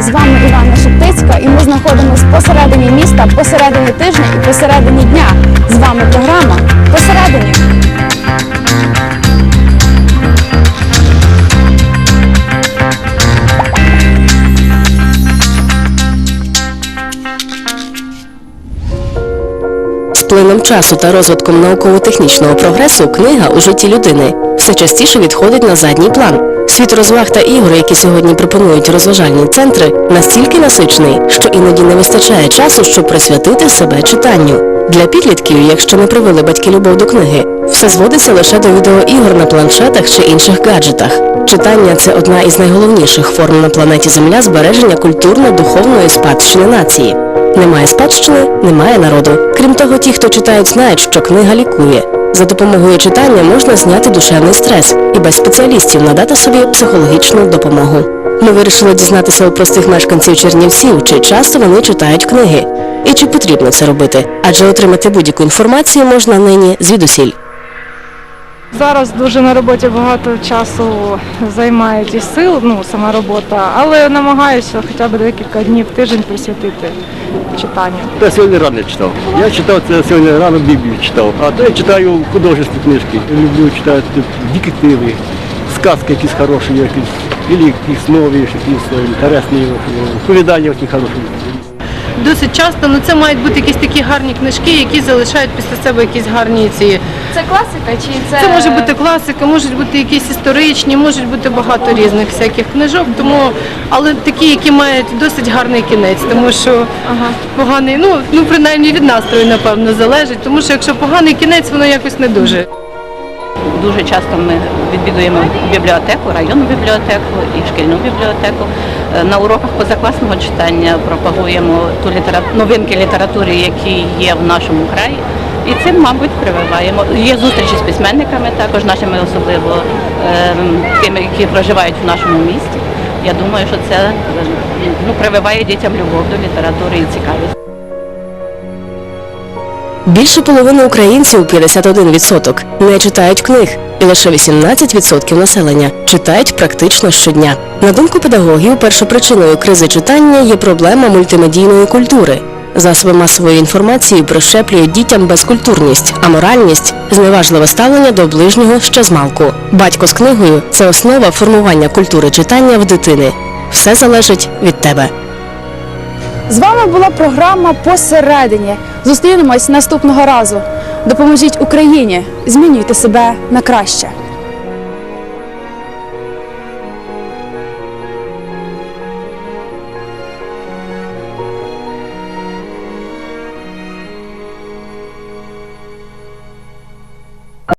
З вами Івана Шептицька і ми знаходимося посередині міста, посередині тижня і посередині дня. З вами плином часу та розвитком науково-технічного прогресу книга у житті людини все частіше відходить на задній план. Світ розваг та ігор, які сьогодні пропонують розважальні центри, настільки насичений, що іноді не вистачає часу, щоб присвятити себе читанню. Для підлітків, якщо не привели батьки любов до книги, все зводиться лише до відеоігор на планшетах чи інших гаджетах. Читання це одна із найголовніших форм на планеті Земля збереження культурно-духовної спадщини нації. Немає спадщини, немає народу. Крім того, ті, хто читають, знають, що книга лікує. За допомогою читання можна зняти душевний стрес і без спеціалістів надати собі психологічну допомогу. Ми вирішили дізнатися у простих мешканців Чернівців, чи часто вони читають книги, і чи потрібно це робити, адже отримати будь-яку інформацію можна нині звідусіль. Зараз дуже на роботі багато часу займає і сил, ну сама робота, але намагаюся хоча б декілька днів тиждень присвятити читанню. Я сьогодні рано читав. Я читав це сьогодні рано Біблію читав. А то я читаю художественні книжки. Я люблю читати дикі сказки якісь хороші, якісь, або якісь нові, якісь е, інтересні, е, оповідання які хороші. Досить часто, ну це мають бути якісь такі гарні книжки, які залишають після себе якісь гарні ці. Це класика чи це, Це може бути класика, можуть бути якісь історичні, можуть бути багато різних всяких книжок, тому але такі, які мають досить гарний кінець, тому що поганий, ну ну принаймні від настрою напевно залежить, тому що якщо поганий кінець, воно якось не дуже. Дуже часто ми відвідуємо бібліотеку, районну бібліотеку і шкільну бібліотеку. Е, На уроках позакласного читання пропагуємо ту літера... новинки літератури, які є в нашому краї. І цим, мабуть, прививаємо. Є зустрічі з письменниками, також нашими особливо ем, тими, які проживають в нашому місті. Я думаю, що це е, ну, прививає дітям любов до літератури і цікавість. Більше половини українців 51% не читають книг, і лише 18% населення читають практично щодня. На думку педагогів, першопричиною кризи читання є проблема мультимедійної культури. Засоби масової інформації прищеплюють дітям безкультурність, аморальність, зневажливе ставлення до ближнього ще з малку. Батько з книгою це основа формування культури читання в дитини. Все залежить від тебе. З вами була програма Посередині. Зустрінемось наступного разу. Допоможіть Україні, змінюйте себе на краще.